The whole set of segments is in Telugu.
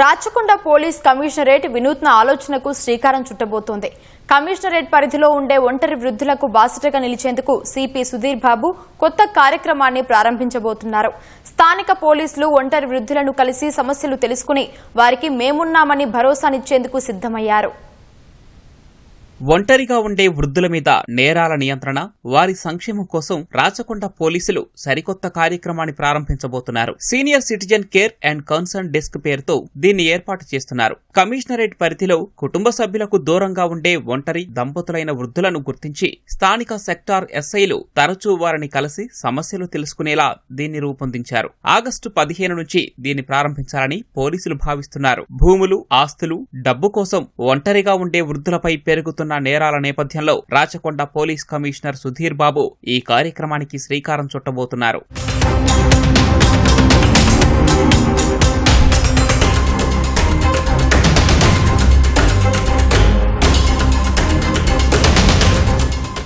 రాచకొండ పోలీస్ కమిషనరేట్ వినూత్న ఆలోచనకు శ్రీకారం చుట్టబోతోంది. కమిషనరేట్ పరిధిలో ఉండే ఒంటరి వృద్ధులకు బాసటగా నిలిచేందుకు సిపి సుధీర్ బాబు కొత్త కార్యక్రమాన్ని ప్రారంభించబోతున్నారు. స్థానిక పోలీసులు ఒంటరి వృద్ధులను కలిసి సమస్యలు తెలుసుకుని వారికి మేమున్నామని భరోసానిచ్చేందుకు సిద్దమయ్యారు ఒంటరిగా ఉండే వృద్ధుల మీద నేరాల నియంత్రణ వారి సంక్షేమం కోసం రాచకొండ పోలీసులు సరికొత్త కార్యక్రమాన్ని ప్రారంభించబోతున్నారు. Senior citizen care and concern desk పేరుతో దీన్ని ఏర్పాటు చేస్తున్నారు. కమిషనరేట్ పరిధిలో కుటుంబ సభ్యులకు దూరంగా ఉండే ఒంటరి దంపతులైన వృద్ధులను గుర్తించి స్థానిక సెక్టార్ ఎస్ఐలు తరచూ వారిని కలిసి సమస్యలు తెలుసుకునేలా దీన్ని రూపొందించారు. ఆగస్టు పదిహేను నుంచి దీన్ని ప్రారంభించాలని పోలీసులు భావిస్తున్నారు. భూములు ఆస్తులు డబ్బు కోసం ఒంటరిగా ఉండే వృద్ధులపై పెరుగుతున్న నేరాల నేపథ్యంలో రాచకొండ పోలీస్ కమిషనర్ సుధీర్ బాబు ఈ కార్యక్రమానికి శ్రీకారం చుట్టబోతున్నారు.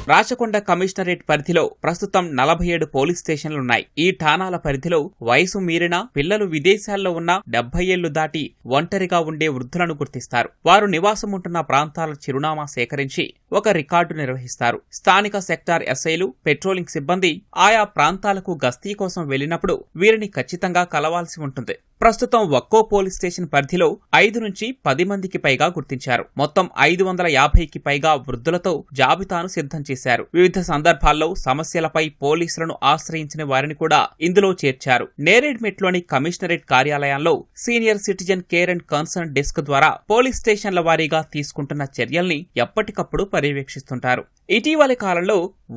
రాచకొండ కమిషనరేట్ పరిధిలో ప్రస్తుతం నలభై ఏడు పోలీస్ స్టేషన్లున్నాయి. ఈ ఠాణాల పరిధిలో వయసు మీరిన పిల్లలు విదేశాల్లో ఉన్న డెబ్బై ఏళ్ళు దాటి ఒంటరిగా ఉండే వృద్ధులను గుర్తిస్తారు. వారు నివాసం ఉంటున్న ప్రాంతాల చిరునామా సేకరించి ఒక రికార్డు నిర్వహిస్తారు. స్థానిక సెక్టార్ ఎస్ఐలు పెట్రోలింగ్ సిబ్బంది ఆయా ప్రాంతాలకు గస్తీ కోసం వెళ్ళినప్పుడు వీరిని ఖచ్చితంగా కలవాల్సి ఉంటుంది. ప్రస్తుతం ఒక్కో పోలీస్ స్టేషన్ పరిధిలో ఐదు నుంచి పది మందికి పైగా గుర్తించారు. మొత్తం ఐదు వందల యాభైకి పైగా వృద్ధులతో జాబితాను సిద్ధం చేశారు. వివిధ సందర్భాల్లో సమస్యలపై పోలీసులను ఆశ్రయించిన వారిని కూడా ఇందులో చేర్చారు. నేరేడ్మెట్లోని కమిషనరేట్ కార్యాలయంలో senior citizen care and concern desk ద్వారా పోలీస్ స్టేషన్ల వారీగా తీసుకుంటున్న చర్యల్ని ఎప్పటికప్పుడు పర్యవేక్షిస్తుంటారు. ఇటీవలి కాలంలో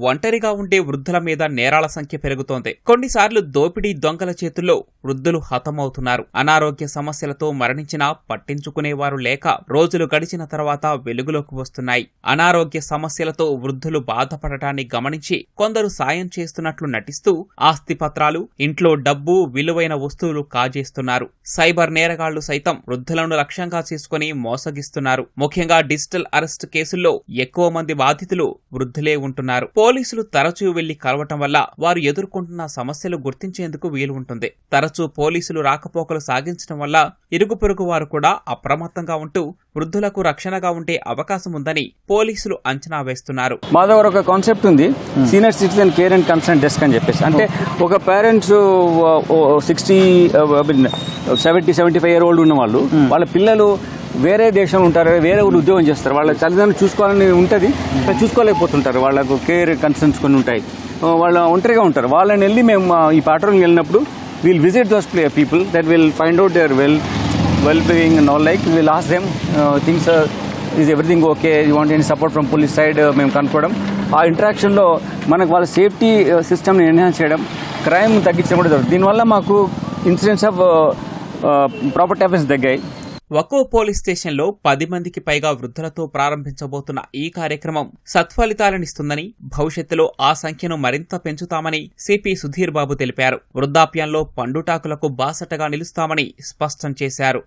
ఒంటరిగా ఉండే వృద్ధుల మీద నేరాల సంఖ్య పెరుగుతోంది. కొన్నిసార్లు దోపిడీ దొంగల చేతుల్లో వృద్ధులు హతమవుతున్నారు. అనారోగ్య సమస్యలతో మరణించినా పట్టించుకునేవారు లేక రోజులు గడిచిన తర్వాత వెలుగులోకి వస్తున్నాయి. అనారోగ్య సమస్యలతో వృద్ధులు బాధపడటాన్ని గమనించి కొందరు సాయం చేస్తున్నట్లు నటిస్తూ ఆస్తి పత్రాలు ఇంట్లో డబ్బు విలువైన వస్తువులు కాజేస్తున్నారు. సైబర్ నేరగాళ్ళు సైతం వృద్ధులను లక్ష్యంగా చేసుకుని మోసగిస్తున్నారు. ముఖ్యంగా డిజిటల్ అరెస్ట్ కేసుల్లో ఎక్కువ మంది బాధితులు వృద్ధులే ఉంటున్నారు. పోలీసులు తరచూ వెళ్ళి కలవటం వల్ల వారు ఎదుర్కొంటున్న సమస్యలు గుర్తించేందుకు వీలు ఉంటుంది. తరచూ పోలీసులు రాకపోకలు సాగించడం వల్ల ఇరుగు పొరుగు వారు కూడా అప్రమత్తంగా ఉంటూ వృద్ధులకు రక్షణగా ఉండే అవకాశం ఉందని పోలీసులు అంచనా వేస్తున్నారు. మా దగ్గర ఒక కాన్సెప్ట్ ఉంది. Senior citizen care and concern desk అని చెప్పేసి. అంటే ఒక parents sixty seventy seventy five year old ఉన్న వాళ్ళు వాళ్ళ పిల్లలు వేరే దేశంలో ఉంటారు వేరే ఊరు ఉద్యోగం చేస్తారు. వాళ్ళ తల్లిదండ్రులు చూసుకోవాలని ఉంటుంది చూసుకోలేకపోతుంటారు. వాళ్ళకు కేర్ కన్సర్న్స్ కొన్ని ఉంటాయి. వాళ్ళు ఒంటరిగా ఉంటారు. వాళ్ళని వెళ్ళి మేము ఈ పాట్రోల్కి వెళ్ళినప్పుడు will visit those play people that will find out there well well being and all like will last them things is everything okay you want any support from police side మేము కనుక్కోవడం. ఆ ఇంటరాక్షన్లో మనకు వాళ్ళ సేఫ్టీ సిస్టమ్ని ఎన్హాన్స్ చేయడం. క్రైమ్ తగ్గించడం కూడా జరుగుతుంది. దీనివల్ల మాకు ఇన్సిడెంట్స్ ఆఫ్ ప్రాపర్టీ అఫెన్స్ తగ్గాయి. ఒక్కో పోలీస్ స్టేషన్లో పది మందికి పైగా వృద్ధులతో ప్రారంభించబోతున్న ఈ కార్యక్రమం సత్ఫలితాలనిస్తుందని భవిష్యత్తులో ఆ సంఖ్యను మరింత పెంచుతామని సిపి సుధీర్ బాబు తెలిపారు. వృద్ధాప్యంలో పండుటాకులకు బాసటగా నిలుస్తామని స్పష్టం చేశారు.